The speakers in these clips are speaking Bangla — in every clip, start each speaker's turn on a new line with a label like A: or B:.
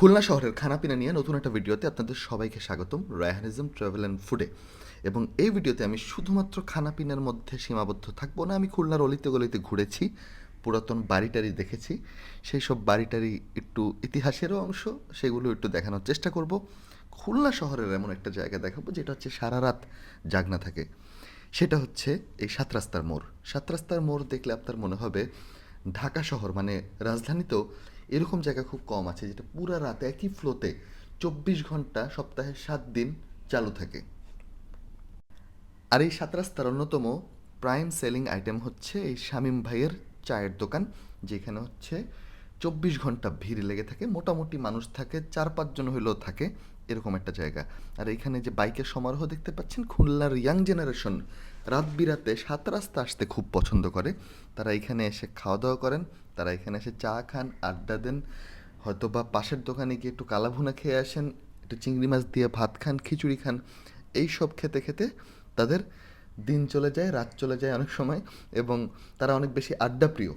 A: খুলনা শহরের খানাপিনা নিয়ে নতুন একটা ভিডিওতে আপনাদের সবাইকে স্বাগতম, রায়হানিজম ট্রাভেল অ্যান্ড ফুডে। এবং এই ভিডিওতে আমি শুধুমাত্র খানাপিনার মধ্যে সীমাবদ্ধ থাকব না, আমি খুলনার অলিতে গলিতে ঘুরেছি, পুরাতন বাড়িটারি দেখেছি, সেই সব বাড়িটারি একটু ইতিহাসেরও অংশ, সেগুলো একটু দেখানোর চেষ্টা করব। খুলনা শহরের এমন একটা জায়গা দেখাবো, যেটা হচ্ছে সারা রাত জাগনা থাকে। সেটা হচ্ছে এই সাত রাস্তার মোড়। সাত রাস্তার মোড় দেখলে আপনার মনে হবে ঢাকা শহর মানে রাজধানীতেও এরকম জায়গা খুব কম আছে যেটা পুরা রাতে একই ফ্লোতে চব্বিশ ঘণ্টা সপ্তাহে সাত দিন চালু থাকে। আর এই সাত রাস্তার অন্যতম প্রাইম সেলিং আইটেম হচ্ছে এই শামীম ভাইয়ের চায়ের দোকান, যেখানে হচ্ছে চব্বিশ ঘণ্টা ভিড় লেগে থাকে। মোটামুটি মানুষ থাকে, চার পাঁচজন হইলেও থাকে, এরকম একটা জায়গা। আর এখানে যে বাইকের সমারোহ দেখতে পাচ্ছেন, খুলনার ইয়াং জেনারেশন রাত বিরাতে সাত রাস্তা আসতে খুব পছন্দ করে। তারা এখানে এসে খাওয়া দাওয়া করেন তারা এখানে এসে চা খান, আড্ডা দেন। হয়তো বা পাশের দোকানে গিয়ে একটু কালাভুনা খেয়ে আসেন, একটু চিংড়ি মাছ দিয়ে ভাত খান, খিচুড়ি খান। এই সব খেতে খেতে তাদের দিন চলে যায়, রাত চলে যায় অনেক সময় এবং তারা অনেক বেশি আড্ডা প্রিয়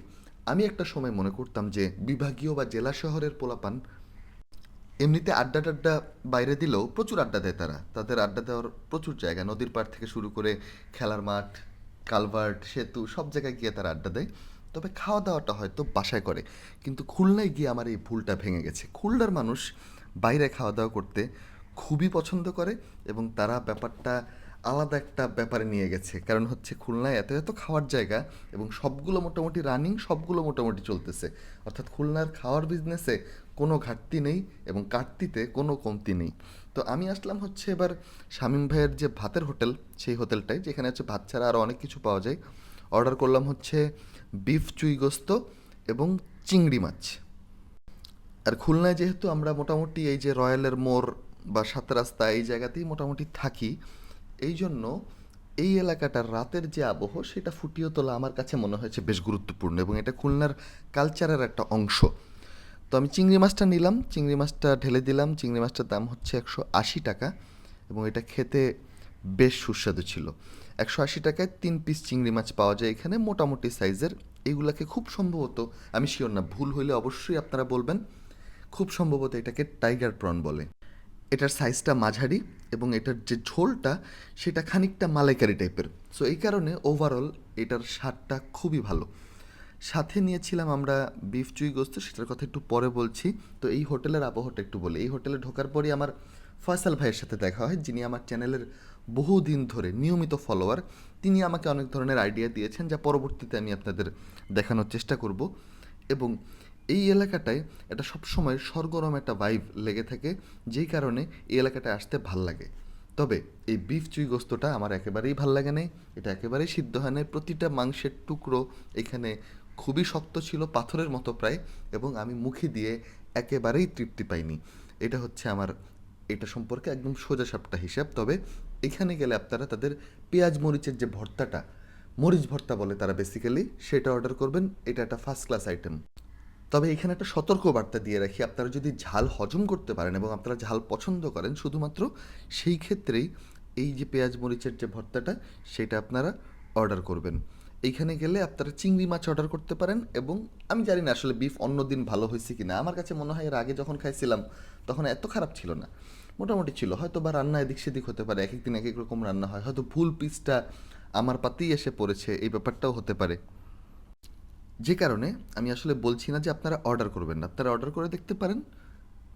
A: আমি একটা সময় মনে করতাম যে বিভাগীয় বা জেলা শহরের পোলাপান এমনিতে আড্ডা টাড্ডা বাইরে দিলেও প্রচুর আড্ডা দেয় তারা। তাদের আড্ডা দেওয়ার প্রচুর জায়গা। নদীর পাড় থেকে শুরু করে খেলার মাঠ, কালভার্ট, সেতু সব জায়গায় গিয়ে তারা আড্ডা দেয়। তবে খাওয়া দাওয়াটা হয়তো বাসায় করে। কিন্তু খুলনায় গিয়ে আমার এই ভুলটা ভেঙে গেছে। খুলনার মানুষ বাইরে খাওয়া দাওয়া করতে খুবই পছন্দ করে এবং তারা ব্যাপারটা আলাদা একটা ব্যাপারে নিয়ে গেছে। কারণ হচ্ছে খুলনায় এত এত খাওয়ার জায়গা এবং সবগুলো মোটামুটি রানিং, সবগুলো মোটামুটি চলতেছে। অর্থাৎ খুলনার খাওয়ার বিজনেসে কোনো ঘাটতি নেই এবং কাটতিতে কোনো কমতি নেই। তো আমি আসলাম হচ্ছে এবার শামীম ভাইয়ের যে ভাতের হোটেল, সেই হোটেলটায়, যেখানে হচ্ছে ভাত ছাড়া আরও অনেক কিছু পাওয়া যায়। অর্ডার করলাম হচ্ছে বিফ চুই গোস্ত এবং চিংড়ি মাছ। আর খুলনায় যেহেতু আমরা মোটামুটি এই যে রয়্যালের মোড় বা সাত রাস্তা এই জায়গাতেই মোটামুটি থাকি, এই জন্য এই এলাকাটার রাতের যে আবহ, সেটা ফুটিয়ে তোলা আমার কাছে মনে হয়েছে বেশ গুরুত্বপূর্ণ এবং এটা খুলনার কালচারের একটা অংশ। তো আমি চিংড়ি মাছটা নিলাম, চিংড়ি মাছটা ঢেলে দিলাম, চিংড়ি মাছটার দাম হচ্ছে একশো আশি টাকা এবং এটা খেতে বেশ সুস্বাদু ছিল। একশো আশি টাকায় তিন পিস চিংড়ি মাছ পাওয়া যায় এখানে, মোটামুটি সাইজের এগুলাকে খুব সম্ভবত, আমি শিওর না, ভুল হইলে অবশ্যই আপনারা বলবেন, খুব সম্ভবত এটাকে টাইগার প্রন বলে। এটার সাইজটা মাঝারি এবং এটার যে ঝোলটা, সেটা খানিকটা মালাইকারি টাইপের সো এই কারণে ওভারঅল এটার স্বাদটা খুবই ভালো। সাথে নিয়েছিলাম আমরা বিফ চুই গোস্ত, সেটার কথা একটু পরে বলছি। তো, এই হোটেলের আবহাওয়াটা একটু বলি। এই হোটেলে ঢোকার পরই আমার ফয়সাল ভাইয়ের সাথে দেখা হয়, যিনি আমার চ্যানেলের বহুদিন ধরে নিয়মিত ফলোয়ার তিনি আমাকে অনেক ধরনের আইডিয়া দিয়েছেন যা পরবর্তীতে আমি আপনাদের দেখানোর চেষ্টা করব। এবং এই এলাকাটায় এটা সবসময় সরগরম একটা ভাইব লেগে থাকে, যেই কারণে এই এলাকাটায় আসতে ভালো লাগে। তবে এই বিফ চুই গোস্তটা আমার একেবারেই ভালো লাগে নাই। এটা একেবারেই সিদ্ধ হয় নাই। প্রতিটা মাংসের টুকরো এখানে খুবই শক্ত ছিল, পাথরের মতো প্রায়, এবং আমি মুখে দিয়ে একেবারেই তৃপ্তি পাইনি। এটা হচ্ছে আমার, এটা সম্পর্কে একদম সোজা সাপটা হিসাব। তবে এখানে গেলে আপনারা তাদের পেঁয়াজ মরিচের যে ভর্তাটা, মরিচ ভর্তা বলে তারা বেসিক্যালি সেটা অর্ডার করবেন, এটা একটা ফার্স্ট ক্লাস আইটেম তবে এখানে একটা সতর্ক বার্তা দিয়ে রাখি, আপনারা যদি ঝাল হজম করতে পারেন এবং আপনারা ঝাল পছন্দ করেন, শুধুমাত্র সেই ক্ষেত্রেই এই যে পেঁয়াজ মরিচের যে ভর্তাটা, সেটা আপনারা অর্ডার করবেন। এইখানে গেলে আপনারা চিংড়ি মাছ অর্ডার করতে পারেন এবং আমি জানি না আসলে বিফ অন্য দিন ভালো হয়েছে কি না আমার কাছে মনে হয় এর আগে যখন খাইছিলাম, তখন এত খারাপ ছিল না। মোটামুটি ছিল। হয়তো বা রান্না এদিক সেদিক হতে পারে এক এক দিন এক এক রকম রান্না হয়। হয়তো ভুল পিসটা আমার পাতেই এসে পড়েছে, এই ব্যাপারটাও হতে পারে। যে কারণে আমি আসলে বলছি না যে আপনারা অর্ডার করবেন না। আপনারা অর্ডার করে দেখতে পারেন।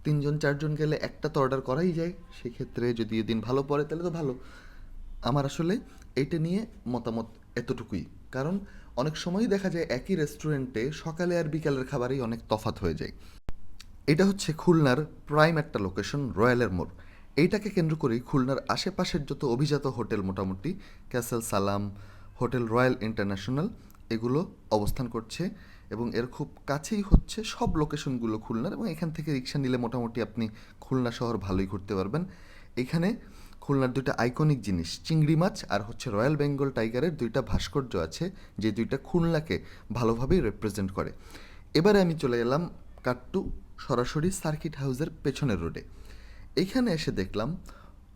A: তিনজন, চারজন গেলে একটা তো অর্ডার করাই যায়। সেক্ষেত্রে যদি দিন ভালো পড়ে, তাহলে তো ভালো। আমার আসলে এইটা নিয়ে মতামত এতটুকুই। কারণ অনেক সময়ই দেখা যায় একই রেস্টুরেন্টে সকালে আর বিকালের খাবারেই অনেক তফাৎ হয়ে যায়। এটা হচ্ছে খুলনার প্রাইম একটা লোকেশন রয়্যালের মোড়। এইটাকে কেন্দ্র করেই খুলনার আশেপাশের যত অভিজাত হোটেল মোটামুটি ক্যাসেল সালাম হোটেল রয়্যাল ইন্টারন্যাশনাল এগুলো অবস্থান করছে এবং এর খুব কাছেই হচ্ছে সব লোকেশনগুলো খুলনার এবং এখান থেকে রিক্সা নিলে মোটামুটি আপনি খুলনা শহর ভালোই ঘুরতে পারবেন। এখানে খুলনার দুইটা আইকনিক জিনিস, চিংড়ি মাছ আর হচ্ছে রয়্যাল বেঙ্গল টাইগারের দুইটা ভাস্কর্য আছে, যে দুইটা খুলনাকে ভালোভাবেই রিপ্রেজেন্ট করে। এবারে আমি চলে এলাম কাট্টু সরাসরি সার্কিট হাউসের পেছনের রোডে। এইখানে এসে দেখলাম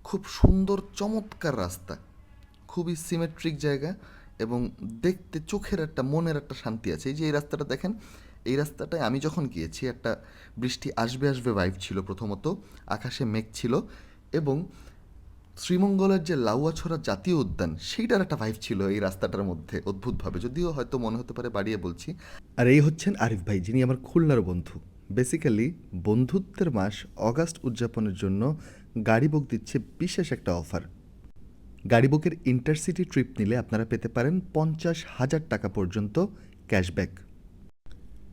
A: খুব সুন্দর চমৎকার রাস্তা। খুবই সিমেট্রিক জায়গা এবং দেখতে চোখের একটা, মনের একটা শান্তি আছে। এই যে এই রাস্তাটা দেখেন, এই রাস্তাটায় আমি যখন গিয়েছি, একটা বৃষ্টি আসবে আসবে ভাইব ছিল প্রথমত, আকাশে মেঘ ছিল এবং শ্রীমঙ্গলের যে লাউয়াছড়া জাতীয় উদ্যান, সেইটার একটা ভাইব ছিল এই রাস্তাটার মধ্যে অদ্ভুতভাবে। যদিও হয়তো মনে হতে পারে বাড়িয়ে বলছি। আর এই হচ্ছেন আরিফ ভাই, যিনি আমার খুলনার বন্ধু। বেসিক্যালি বন্ধুত্বের মাস অগাস্ট উদযাপনের জন্য গাড়ি বুক দিচ্ছে বিশেষ একটা অফার গাড়ি বুকের ইন্টারসিটি ট্রিপ নিলে আপনারা পেতে পারেন পঞ্চাশ হাজার টাকা পর্যন্ত ক্যাশব্যাক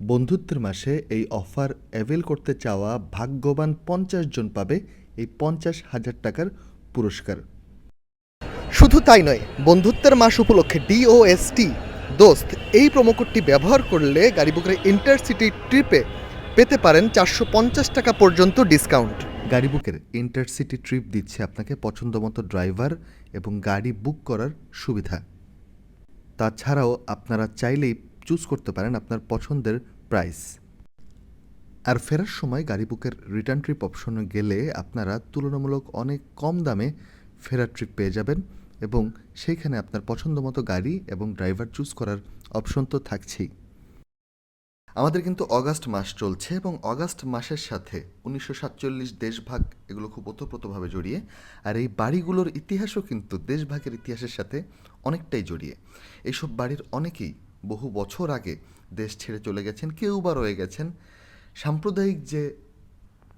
A: বন্ধুত্বের মাসে এই অফার অ্যাভেল করতে চাওয়া ভাগ্যবান পঞ্চাশ জন পাবে এই পঞ্চাশ হাজার টাকার পুরস্কার।
B: শুধু তাই নয়, বন্ধুত্বের মাস উপলক্ষে ডিওএসটি দোস্ত, এই প্রোমোকোডটি ব্যবহার করলে গাড়ি বুকের ইন্টারসিটি ট্রিপে পেতে পারেন চারশো পঞ্চাশ টাকা পর্যন্ত ডিসকাউন্ট
A: গাড়ি বুকের ইন্টারসিটি ট্রিপ দিচ্ছে আপনাকে পছন্দমতো ড্রাইভার এবং গাড়ি বুক করার সুবিধা। তাছাড়াও আপনারা চাইলেই চুজ করতে পারেন আপনার পছন্দের প্রাইস আর ফেরার সময় গাড়ি বুকের রিটার্ন ট্রিপ অপশনে গেলে আপনারা তুলনামূলক অনেক কম দামে ফেরার ট্রিপ পেয়ে যাবেন এবং সেইখানে আপনার পছন্দমতো গাড়ি এবং ড্রাইভার চুজ করার অপশন তো থাকছেই। আমাদের কিন্তু অগাস্ট মাস চলছে এবং অগাস্ট মাসের সাথে উনিশশো সাতচল্লিশ দেশভাগ এগুলো খুব ওতপ্রোতভাবে জড়িয়ে, আর এই বাড়িগুলোর ইতিহাসও কিন্তু দেশভাগের ইতিহাসের সাথে অনেকটাই জড়িয়ে। এইসব বাড়ির অনেকেই বহু বছর আগে দেশ ছেড়ে চলে গেছেন, কেউ বা রয়ে গেছেন। সাম্প্রদায়িক যে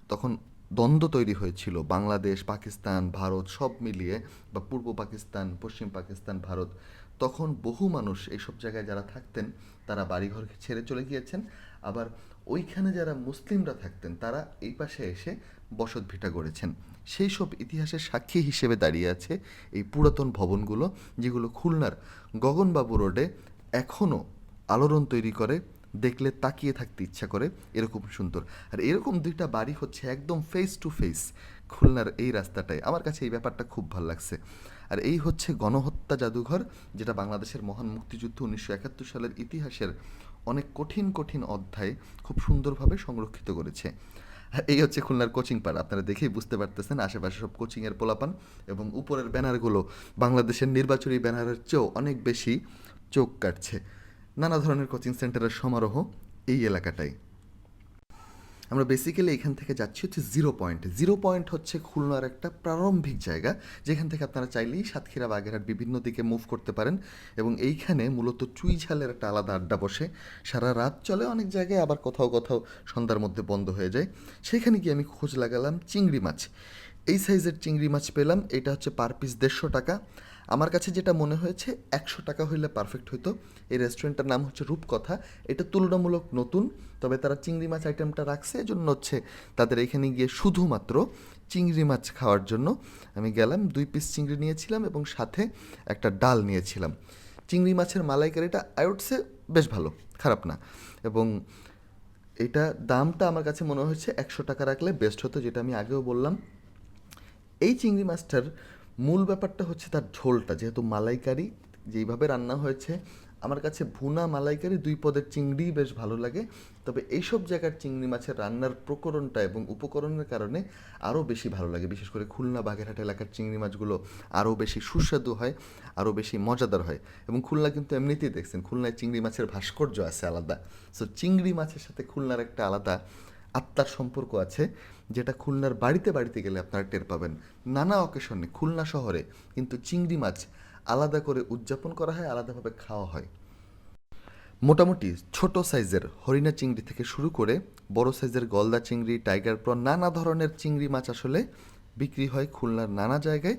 A: তখন দ্বন্দ্ব তৈরি হয়েছিল, বাংলাদেশ, পাকিস্তান, ভারত সব মিলিয়ে বা পূর্ব পাকিস্তান, পশ্চিম পাকিস্তান, ভারত তখন বহু মানুষ এইসব জায়গায় যারা থাকতেন, তারা বাড়িঘর ছেড়ে চলে গিয়েছেন। আবার ওইখানে যারা মুসলিমরা থাকতেন, তারা এই পাশে এসে বসত ভিটা গড়েছেন। সেই সব ইতিহাসের সাক্ষী হিসেবে দাঁড়িয়ে আছে এই পুরাতন ভবনগুলো, যেগুলো খুলনার গগনবাবু রোডে এখনও আলোড়ন তৈরি করে, দেখলে তাকিয়ে থাকতে ইচ্ছা করে। এরকম সুন্দর। আর এরকম দুইটা বাড়ি হচ্ছে একদম ফেস টু ফেস খুলনার এই রাস্তাটায় আমার কাছে এই ব্যাপারটা খুব ভালো লাগছে। আর এই হচ্ছে গণহত্যা জাদুঘর, যেটা বাংলাদেশের মহান মুক্তিযুদ্ধ উনিশশো একাত্তর সালের ইতিহাসের অনেক কঠিন কঠিন অধ্যায় খুব সুন্দরভাবে সংরক্ষিত করেছে। এই হচ্ছে খুলনার কোচিং পাড়। আপনারা দেখেই বুঝতে পারতেছেন, আশেপাশে সব কোচিংয়ের পোলাপান এবং উপরের ব্যানারগুলো বাংলাদেশের নির্বাচনী ব্যানারের চেয়েও অনেক বেশি চোখ কাটছে। নানা ধরনের কোচিং সেন্টারের সমারোহ এই এলাকাটাই। আমরা বেসিক্যালি এখান থেকে যাচ্ছি হচ্ছে জিরো পয়েন্ট জিরো পয়েন্ট হচ্ছে খুলনার একটা প্রারম্ভিক জায়গা, যেখান থেকে আপনারা চাইলেই সাতক্ষীরা, বাগেরহাট বিভিন্ন দিকে মুভ করতে পারেন এবং এইখানে মূলত চুই ঝালের একটা আলাদা আড্ডা বসে। সারা রাত চলে অনেক জায়গায় আবার কোথাও কোথাও সন্ধ্যার মধ্যে বন্ধ হয়ে যায়। সেখানে গিয়ে আমি খোঁজ লাগালাম চিংড়ি মাছ। এই সাইজের চিংড়ি মাছ পেলাম, এটা হচ্ছে পার পিস দেড়শো টাকা। আমার কাছে যেটা মনে হয়েছে, একশো টাকা হইলে পারফেক্ট হইতো। এই রেস্টুরেন্টটার নাম হচ্ছে রূপকথা। এটা তুলনামূলক নতুন, তবে তারা চিংড়ি মাছ আইটেমটা রাখছে, এজন্য হচ্ছে তাদের এখানে গিয়ে শুধুমাত্র চিংড়ি মাছ খাওয়ার জন্য আমি গেলাম, দুই পিস চিংড়ি নিয়েছিলাম এবং সাথে একটা ডাল নিয়েছিলাম। চিংড়ি মাছের মালাইকারিটা আইউডসে বেশ ভালো, খারাপ না। এবং এটা দামটা আমার কাছে মনে হয়েছে একশো টাকা রাখলে বেস্ট হতো, যেটা আমি আগেও বললাম। এই চিংড়ি মাছটার মূল ব্যাপারটা হচ্ছে তার ঝোলটা। যেহেতু মালাইকারি, যেইভাবে রান্না হয়েছে, আমার কাছে ভুনা মালাইকারি দুই পদের চিংড়ি বেশ ভালো লাগে। তবে এইসব জায়গার চিংড়ি মাছের রান্নার প্রকরণটা এবং উপকরণের কারণে আরও বেশি ভালো লাগে। বিশেষ করে খুলনা বাগেরহাট এলাকার চিংড়ি মাছগুলো আরও বেশি সুস্বাদু হয়, আরও বেশি মজাদার হয়। এবং খুলনা কিন্তু এমনিতেই দেখছেন, খুলনায় চিংড়ি মাছের ভাস্কর্য আছে আলাদা। সো চিংড়ি মাছের সাথে খুলনার একটা আলাদা আত্মার সম্পর্ক আছে, যেটা খুলনার বাড়িতে বাড়িতে গেলে আপনারা টের পাবেন। নানা অকেশনে খুলনা শহরে কিন্তু চিংড়ি মাছ আলাদা করে উদযাপন করা হয়, আলাদাভাবে খাওয়া হয়। মোটামুটি ছোট সাইজের হরিণা চিংড়ি থেকে শুরু করে বড় সাইজের গলদা চিংড়ি, টাইগার প্রন, নানা ধরনের চিংড়ি মাছ আসলে বিক্রি হয় খুলনার নানা জায়গায়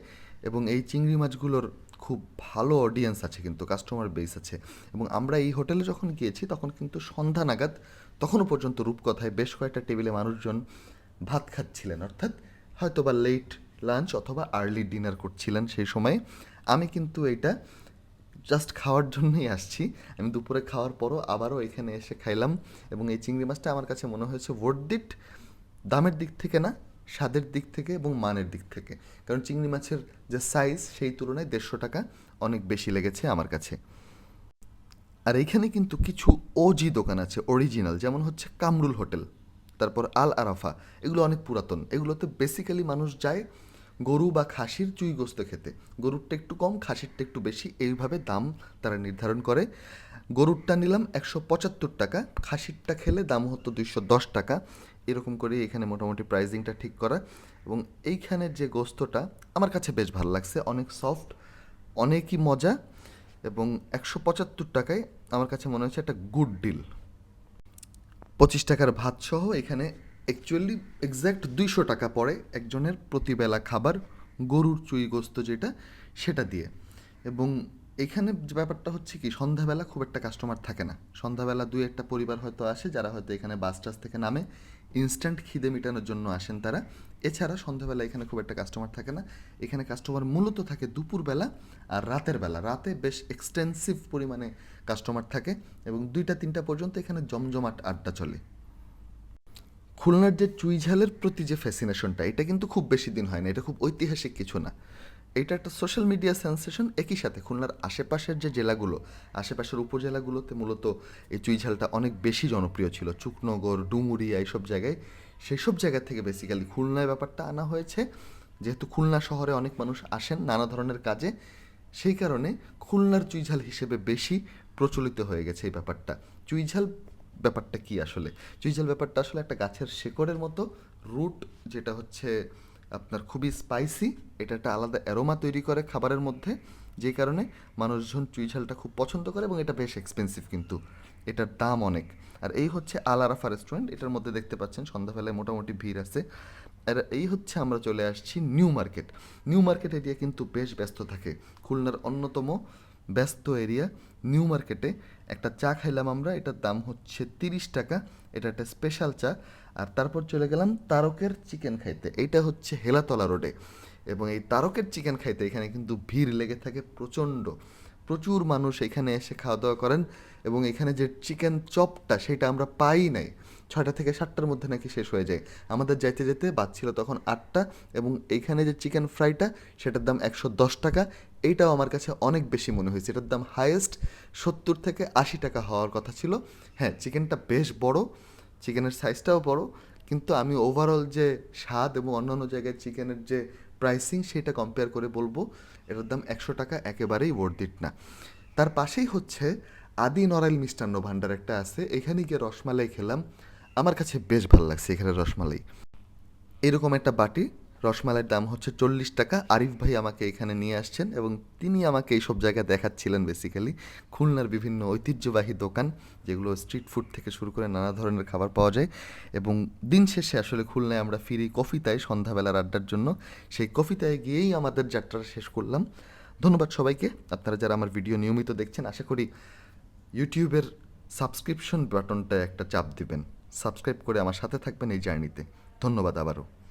A: এবং এই চিংড়ি মাছগুলোর খুব ভালো অডিয়েন্স আছে, কিন্তু কাস্টমার বেস আছে। এবং আমরা এই হোটেলে যখন গিয়েছি, তখন কিন্তু সন্ধ্যা নাগাদ তখনও পর্যন্ত রূপকথায় বেশ কয়েকটা টেবিলে মানুষজন ভাত খাচ্ছিলেন। অর্থাৎ হয়তো বা লেট লাঞ্চ অথবা আর্লি ডিনার করছিলেন সেই সময়ে। আমি কিন্তু এটা জাস্ট খাওয়ার জন্যই আসছি। আমি দুপুরে খাওয়ার পরও আবারও এখানে এসে খাইলাম এবং এই চিংড়ি মাছটা আমার কাছে মনে হয়েছে দিট দামের দিক থেকে না, স্বাদের দিক থেকে এবং মানের দিক থেকে। কারণ চিংড়ি মাছের যে সাইজ সেই তুলনায় দেড়শো টাকা অনেক বেশি লেগেছে আমার কাছে। আর এইখানে কিন্তু কিছু ওজি দোকান আছে অরিজিনাল যেমন হচ্ছে কামরুল হোটেল, তারপর আল আরাফা, এগুলো অনেক পুরাতন। এগুলোতে বেসিক্যালি মানুষ যায় গরু বা খাসির চুই গোস্ত খেতে। গরুরটা একটু কম, খাসিরটা একটু বেশি, এইভাবে দাম তারা নির্ধারণ করে। গরুরটা নিলাম একশো পঁচাত্তর টাকা, খাসিরটা খেলে দাম হতো দুইশো দশ টাকা। এরকম করে এখানে মোটামুটি প্রাইজিংটা ঠিক করা। এবং এইখানে যে গোস্তটা আমার কাছে বেশ ভালো লাগছে, অনেক সফট অনেকই মজা। এবং একশো পঁচাত্তর টাকায় আমার কাছে মনে হচ্ছে একটা গুড ডিল পঁচিশ টাকার ভাত সহ এখানে অ্যাকচুয়ালি এক্স্যাক্ট দুইশো টাকা পড়ে একজনের প্রতিবেলা খাবার, গরুর চুই গোস্ত যেটা, সেটা দিয়ে। এবং এখানে যে ব্যাপারটা হচ্ছে কি, সন্ধ্যাবেলা খুব একটা কাস্টমার থাকে না। সন্ধ্যাবেলা দুই একটা পরিবার হয়তো আসে, যারা হয়তো এখানে বাস টাস থেকে নামে। ইনস্ট্যান্ট খিদে মেটানোর জন্য আসেন তারা। এছাড়া সন্ধ্যাবেলা এখানে খুব একটা কাস্টমার থাকে না। এখানে কাস্টমার মূলত থাকে দুপুরবেলা আর রাতের বেলা। রাতে বেশ এক্সটেন্সিভ পরিমাণে কাস্টমার থাকে এবং দুইটা, তিনটা পর্যন্ত এখানে জমজমাট আড্ডা চলে। খুলনার যে চুইঝালের প্রতি যে ফ্যাসিনেশনটা এটা কিন্তু খুব বেশি দিন হয় না। এটা খুব ঐতিহাসিক কিছু না। এটা একটা সোশ্যাল মিডিয়া সেন্সেশন একই সাথে। খুলনার আশেপাশের যে জেলাগুলো, আশেপাশের উপজেলাগুলোতে মূলত এই চুইঝালটা অনেক বেশি জনপ্রিয় ছিল। চুকনগর, ডুমুরিয়া এইসব জায়গায়। সেই সব জায়গা থেকে বেসিক্যালি খুলনায় ব্যাপারটা আনা হয়েছে। যেহেতু খুলনা শহরে অনেক মানুষ আসেন নানা ধরনের কাজে, সেই কারণে খুলনার চুইঝাল হিসেবে বেশি প্রচলিত হয়ে গেছে এই ব্যাপারটা। চুইঝাল ব্যাপারটা কি আসলে? চুইঝাল ব্যাপারটা আসলে একটা গাছের শেকড়ের মতো রুট যেটা হচ্ছে আপনার খুবই স্পাইসি এটা একটা আলাদা অ্যারোমা তৈরি করে খাবারের মধ্যে, যে কারণে মানুষজন চুইঝালটা খুব পছন্দ করে এবং এটা বেশ এক্সপেন্সিভ কিন্তু। এটার দাম অনেক। আর এই হচ্ছে আল আরাফা রেস্টুরেন্ট এটার মধ্যে দেখতে পাচ্ছেন সন্ধ্যাবেলায় মোটামুটি ভিড় আছে। আর এই হচ্ছে আমরা চলে আসছি New Market New Market area কিন্তু বেশ ব্যস্ত থাকে। খুলনার অন্যতম ব্যস্ত এরিয়া নিউ মার্কেটে একটা চা খাইলাম আমরা, এটার দাম হচ্ছে তিরিশ টাকা, এটা একটা স্পেশাল চা। আর তারপর চলে গেলাম তারকের চিকেন খাইতে। এইটা হচ্ছে হেলাতলা রোডে। এবং এই তারকের চিকেন খাইতে এখানে কিন্তু ভিড় লেগে থাকে প্রচণ্ড। প্রচুর মানুষ এখানে এসে খাওয়া দাওয়া করেন এবং এখানে যে চিকেন চপটা সেটা আমরা পাই নাই। ছয়টা থেকে সাতটার মধ্যে নাকি শেষ হয়ে যায়। আমাদের যাইতে যেতে বাজছিল তখন আটটা এবং এইখানে যে চিকেন ফ্রাইটা সেটার দাম একশো দশ টাকা। এইটাও আমার কাছে অনেক বেশি মনে হয়েছে। এটার দাম হায়েস্ট সত্তর থেকে আশি টাকা হওয়ার কথা ছিল। হ্যাঁ চিকেনটা বেশ বড়। চিকেনের সাইজটাও বড়, কিন্তু আমি ওভারঅল যে স্বাদ এবং অন্যান্য জায়গায় চিকেনের যে প্রাইসিং সেটা কম্পেয়ার করে বলব, এটার দাম একশো টাকা একেবারেই ওয়ার্ডিট না। তার পাশেই হচ্ছে আদি নরাইল মিষ্টান্ন ভাণ্ডার একটা আছে, এখানে গিয়ে রসমালাই খেলাম। আমার কাছে বেশ ভালো লাগছে এখানে রসমালাই। এরকম একটা বাটি রসমালাইয়ের দাম হচ্ছে চল্লিশ টাকা। আরিফ ভাই আমাকে এখানে নিয়ে আসছেন এবং তিনি আমাকে এইসব জায়গা দেখাচ্ছিলেন বেসিক্যালি খুলনার বিভিন্ন ঐতিহ্যবাহী দোকান যেগুলো স্ট্রিট ফুড থেকে শুরু করে নানা ধরনের খাবার পাওয়া যায় এবং দিন শেষে আসলে খুলনায় আমরা ফিরি কফিতায় সন্ধ্যাবেলার আড্ডার জন্য। সেই কফিতায় গিয়েই আমাদের যাত্রা শেষ করলাম। ধন্যবাদ সবাইকে। আপনারা যারা আমার ভিডিও নিয়মিত দেখছেন, আশা করি ইউটিউবের সাবস্ক্রিপশন বাটনটায় একটা চাপ দিবেন। সাবস্ক্রাইব করে আমার সাথে থাকবেন এই জার্নিতে। ধন্যবাদ আবারও।